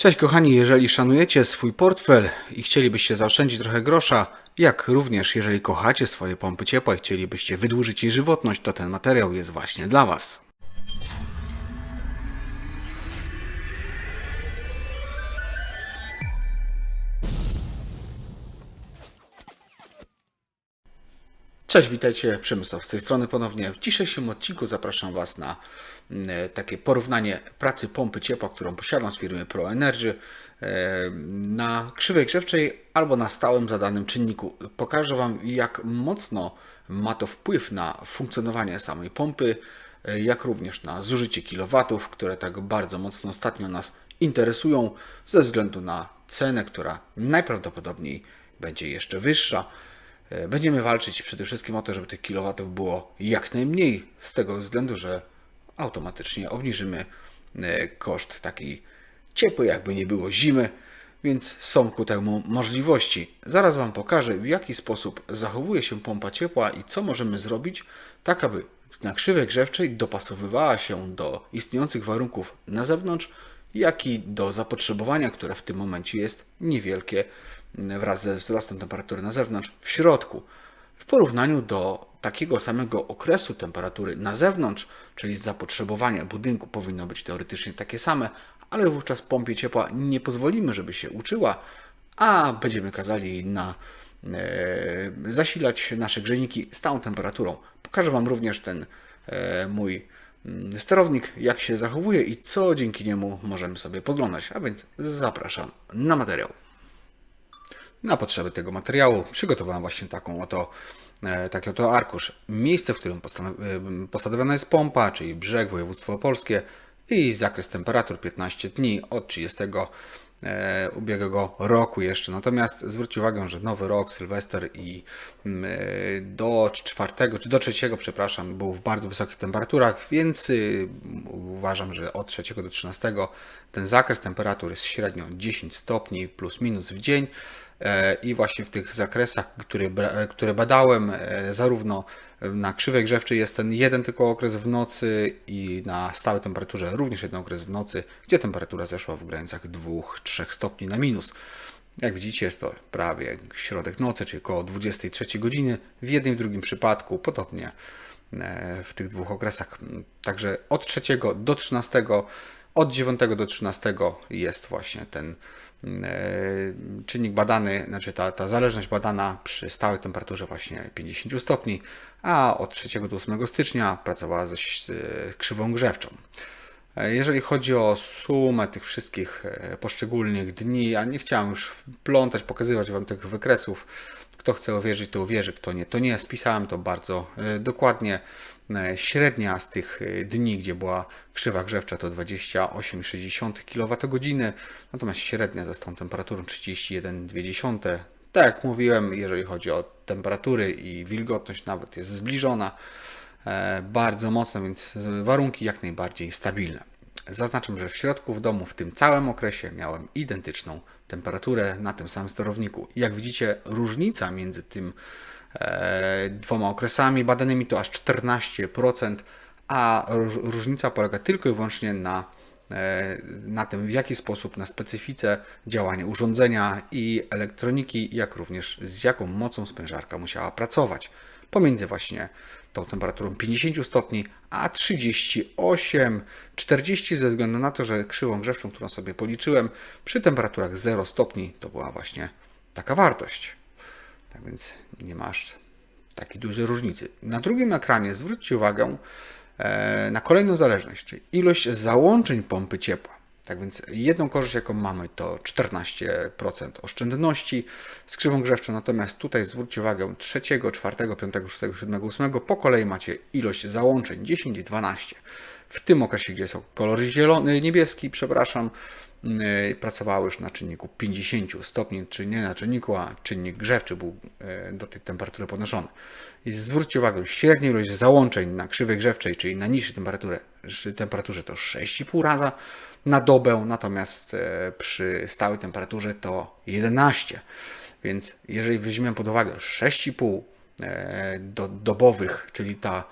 Cześć kochani, jeżeli szanujecie swój portfel i chcielibyście zaoszczędzić trochę grosza, jak również jeżeli kochacie swoje pompy ciepła i chcielibyście wydłużyć jej żywotność, to ten materiał jest właśnie dla Was. Cześć, witajcie, Przemysław z tej strony ponownie. W dzisiejszym odcinku zapraszam Was na mm, takie porównanie pracy pompy ciepła, którą posiadam z firmy ProEnergy e, na krzywej grzewczej albo na stałym zadanym czynniku. Pokażę Wam, jak mocno ma to wpływ na funkcjonowanie samej pompy, e, jak również na zużycie kilowatów, które tak bardzo mocno ostatnio nas interesują ze względu na cenę, która najprawdopodobniej będzie jeszcze wyższa. E, Będziemy walczyć przede wszystkim o to, żeby tych kilowatów było jak najmniej, z tego względu, że automatycznie obniżymy e, koszt takiej ciepłej, jakby nie było zimy, więc są ku temu możliwości. Zaraz Wam pokażę, w jaki sposób zachowuje się pompa ciepła i co możemy zrobić, tak aby na krzywej grzewczej dopasowywała się do istniejących warunków na zewnątrz, jak i do zapotrzebowania, które w tym momencie jest niewielkie wraz ze wzrostem temperatury na zewnątrz w środku. W porównaniu do takiego samego okresu temperatury na zewnątrz, czyli zapotrzebowanie budynku powinno być teoretycznie takie same, ale wówczas pompie ciepła nie pozwolimy, żeby się uczyła, a będziemy kazali jej na e, zasilać nasze grzejniki stałą temperaturą. Pokażę Wam również ten e, mój mm, sterownik, jak się zachowuje i co dzięki niemu możemy sobie podglądać. A więc zapraszam na materiał. Na potrzeby tego materiału przygotowałem właśnie taką oto, e, taki oto arkusz. Miejsce, w którym e, postawiona jest pompa, czyli brzeg, województwo opolskie i zakres temperatur 15 dni od 30 e, ubiegłego roku jeszcze. Natomiast zwróćcie uwagę, że nowy rok, Sylwester i mm, e, do czwartego, czy do trzeciego, przepraszam, był w bardzo wysokich temperaturach, więc y, uważam, że od trzeciego do 13 ten zakres temperatur jest średnio 10 stopni plus minus w dzień. E, I właśnie w tych zakresach, które, które badałem, e, zarówno na krzywej grzewczej jest ten jeden tylko okres w nocy i na stałej temperaturze również jeden okres w nocy, gdzie temperatura zeszła w granicach 2-3 stopni na minus. Jak widzicie, jest to prawie środek nocy, czyli około 23 godziny. W jednym i drugim przypadku podobnie e, w tych dwóch okresach. Także od 3 do 13, od 9 do 13 jest właśnie ten e, czynnik badany, znaczy ta, ta zależność badana przy stałej temperaturze właśnie 50 stopni, a od 3 do 8 stycznia pracowała ze e, krzywą grzewczą. E, Jeżeli chodzi o sumę tych wszystkich e, poszczególnych dni, ja nie chciałem już plątać, pokazywać Wam tych wykresów. Kto chce uwierzyć, to uwierzy, kto nie, to nie. Spisałem to bardzo e, dokładnie. Średnia z tych dni, gdzie była krzywa grzewcza, to 28,6 kWh, natomiast średnia za tą temperaturą 31,2. Tak jak mówiłem, jeżeli chodzi o temperatury i wilgotność, nawet jest zbliżona bardzo mocno, więc warunki jak najbardziej stabilne. Zaznaczam, że w środku w domu w tym całym okresie miałem identyczną temperaturę na tym samym sterowniku. Jak widzicie, różnica między tym e, dwoma okresami badanymi to aż 14%, a róż- różnica polega tylko i wyłącznie na e, na tym, w jaki sposób, na specyfice działania urządzenia i elektroniki, jak również z jaką mocą sprężarka musiała pracować. Pomiędzy właśnie tą temperaturą 50 stopni, a 38, 40 ze względu na to, że krzywą grzewczą, którą sobie policzyłem, przy temperaturach 0 stopni to była właśnie taka wartość. Tak więc nie masz takiej dużej różnicy. Na drugim ekranie zwróćcie uwagę e, na kolejną zależność, czyli ilość załączeń pompy ciepła. Tak więc jedną korzyść, jaką mamy, to 14% oszczędności z krzywą grzewczą, natomiast tutaj zwróćcie uwagę 3, 4, 5, 6, 7, 8 po kolei macie ilość załączeń 10 i 12. W tym okresie, gdzie są kolor zielony, niebieski, przepraszam, yy, pracowały już na czynniku 50 stopni, czyli nie na czynniku, a czynnik grzewczy był yy, do tej temperatury podnoszony. I zwróćcie uwagę, średnia ilość załączeń na krzywej grzewczej, czyli na niższej temperaturze, temperaturze to 6,5 raza na dobę, natomiast e, przy stałej temperaturze to 11. Więc jeżeli weźmiemy pod uwagę 6,5 e, do, dobowych, czyli ta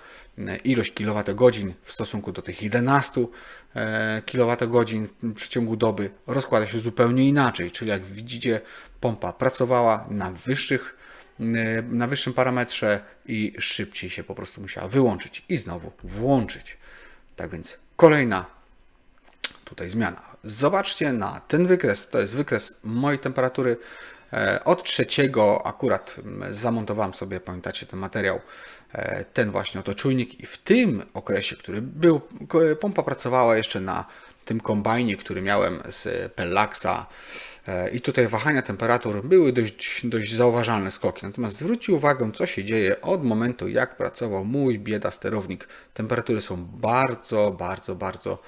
ilość kilowatogodzin w stosunku do tych 11 e, kilowatogodzin w przeciągu doby rozkłada się zupełnie inaczej. Czyli jak widzicie, pompa pracowała na wyższych e, na wyższym parametrze i szybciej się po prostu musiała wyłączyć i znowu włączyć. Tak więc kolejna tutaj zmiana. Zobaczcie na ten wykres. To jest wykres mojej temperatury. E, Od trzeciego akurat mm, zamontowałem sobie, pamiętacie ten materiał, e, ten właśnie oto czujnik i w tym okresie, który był, pompa pracowała jeszcze na tym kombajnie, który miałem z Pellaxa e, i tutaj wahania temperatur były dość, dość zauważalne skoki. Natomiast zwróćcie uwagę, co się dzieje od momentu, jak pracował mój bieda sterownik. Temperatury są bardzo, bardzo, bardzo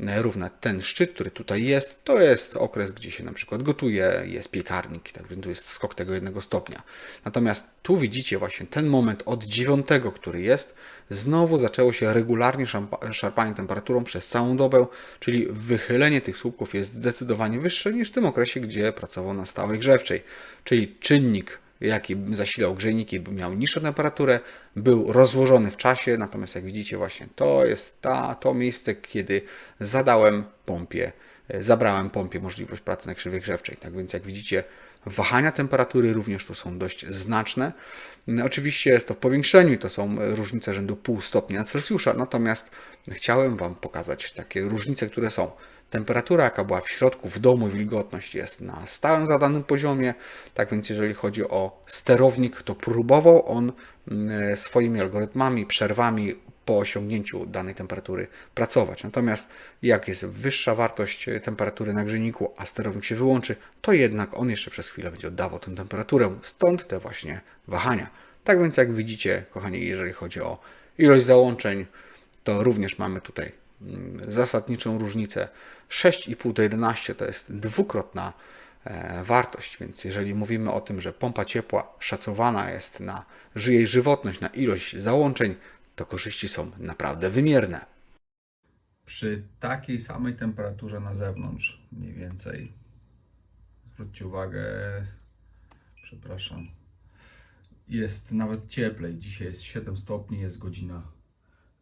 e, równe. Ten szczyt, który tutaj jest, to jest okres, gdzie się na przykład gotuje, jest piekarnik, tak więc tu jest skok tego jednego stopnia. Natomiast tu widzicie właśnie ten moment od dziewiątego, który jest, znowu zaczęło się regularnie szarpanie temperaturą przez całą dobę, czyli wychylenie tych słupków jest zdecydowanie wyższe niż w tym okresie, gdzie pracował na stałej grzewczej. Czyli czynnik, jaki zasilał grzejniki, miał niższą temperaturę, był rozłożony w czasie, natomiast jak widzicie właśnie to jest ta, to miejsce, kiedy zadałem pompie, e, zabrałem pompie możliwość pracy na krzywej grzewczej. Tak więc jak widzicie Wahania temperatury również tu są dość znaczne. Mm, Oczywiście jest to w powiększeniu to są e, różnice rzędu pół stopnia Celsjusza, natomiast chciałem Wam pokazać takie różnice, które są. Temperatura, jaka była w środku, w domu, wilgotność jest na stałym zadanym poziomie. Tak więc, jeżeli chodzi o sterownik, to próbował on mm, swoimi algorytmami, przerwami po osiągnięciu danej temperatury pracować. Natomiast jak jest wyższa wartość temperatury na grzejniku, a sterownik się wyłączy, to jednak on jeszcze przez chwilę będzie oddawał tę temperaturę. Stąd te właśnie wahania. Tak więc jak widzicie, kochani, jeżeli chodzi o ilość załączeń, to również mamy tutaj zasadniczą różnicę. 6,5 do 11 to jest dwukrotna e, wartość, więc jeżeli mówimy o tym, że pompa ciepła szacowana jest na jej żywotność, na ilość załączeń, to korzyści są naprawdę wymierne. przy takiej samej temperaturze na zewnątrz, mniej więcej. Zwróćcie uwagę, przepraszam, jest nawet cieplej. Dzisiaj jest 7 stopni, jest godzina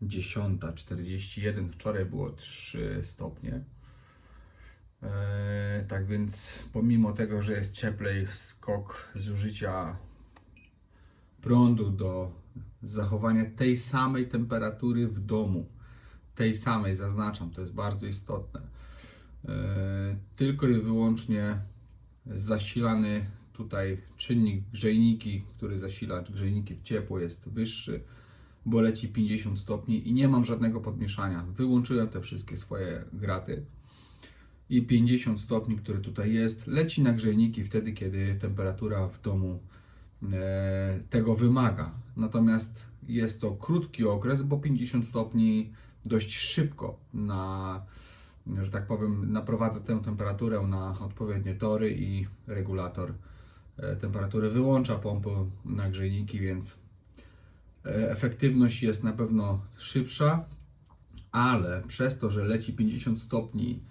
10.41. Wczoraj było 3 stopnie. Eee, tak więc, pomimo tego, że jest cieplej, skok zużycia prądu do zachowania tej samej temperatury w domu tej samej, zaznaczam, to jest bardzo istotne. E, Tylko i wyłącznie zasilany tutaj czynnik grzejniki, który zasila grzejniki w ciepło jest wyższy, bo leci 50 stopni i nie mam żadnego podmieszania. Wyłączyłem te wszystkie swoje graty i 50 stopni, który tutaj jest, leci na grzejniki wtedy, kiedy temperatura w domu e, tego wymaga. Natomiast jest to krótki okres, bo 50 stopni dość szybko na, że tak powiem, naprowadza tę temperaturę na odpowiednie tory i regulator e, temperatury wyłącza pompę na grzejniki, więc efektywność jest na pewno szybsza, ale przez to, że leci 50 stopni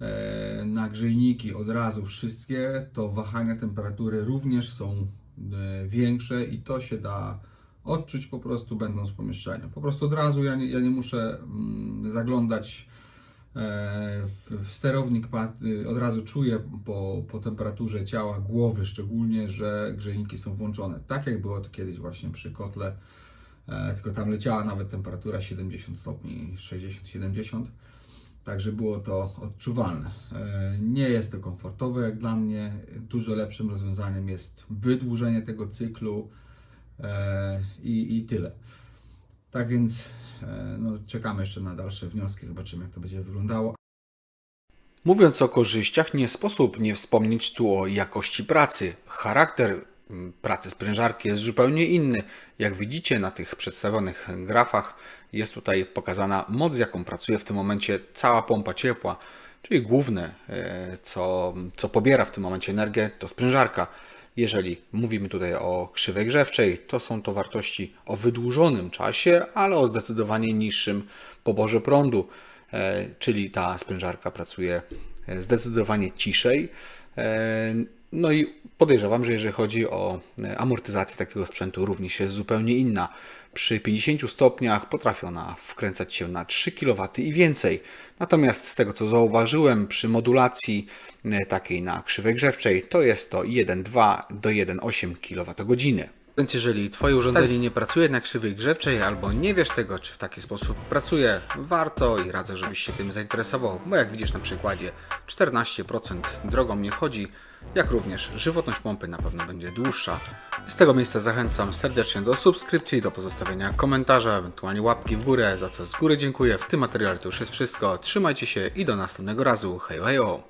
e, na grzejniki od razu wszystkie, to wahania temperatury również są e, większe i to się da odczuć po prostu będąc w pomieszczeniu. Po prostu od razu ja nie, ja nie muszę mm, zaglądać e, sterownik, pa- y, od razu czuję po, po temperaturze ciała, głowy szczególnie, że grzejniki są włączone. Tak jak było to kiedyś właśnie przy kotle, e, tylko tam leciała nawet temperatura 70 stopni, 60-70. Także było to odczuwalne. E, Nie jest to komfortowe jak dla mnie. Dużo lepszym rozwiązaniem jest wydłużenie tego cyklu e, i, i tyle. Tak więc e, no, czekamy jeszcze na dalsze wnioski, zobaczymy jak to będzie wyglądało. Mówiąc o korzyściach, nie sposób nie wspomnieć tu o jakości pracy. Charakter pracy sprężarki jest zupełnie inny. Jak widzicie na tych przedstawionych grafach, jest tutaj pokazana moc, z jaką pracuje w tym momencie cała pompa ciepła, czyli główne, e, co, co pobiera w tym momencie energię, to sprężarka. Jeżeli mówimy tutaj o krzywej grzewczej, to są to wartości o wydłużonym czasie, ale o zdecydowanie niższym poborze prądu, e, czyli ta sprężarka pracuje e, zdecydowanie ciszej. No i podejrzewam, że jeżeli chodzi o e, amortyzację takiego sprzętu, również jest zupełnie inna. Przy 50 stopniach potrafi ona wkręcać się na 3 kW i więcej. Natomiast z tego co zauważyłem przy modulacji e, takiej na krzywej grzewczej to jest to 1,2 do 1,8 kWh. Więc jeżeli Twoje urządzenie nie pracuje na krzywej grzewczej albo nie wiesz tego, czy w taki sposób pracuje, warto i radzę, żebyś się tym zainteresował, bo jak widzisz na przykładzie 14% drogą nie chodzi, jak również żywotność pompy na pewno będzie dłuższa. Z tego miejsca zachęcam serdecznie do subskrypcji, do pozostawienia komentarza, ewentualnie łapki w górę, za co z góry dziękuję. W tym materiale to już jest wszystko. Trzymajcie się i do następnego razu. Hej, hejo!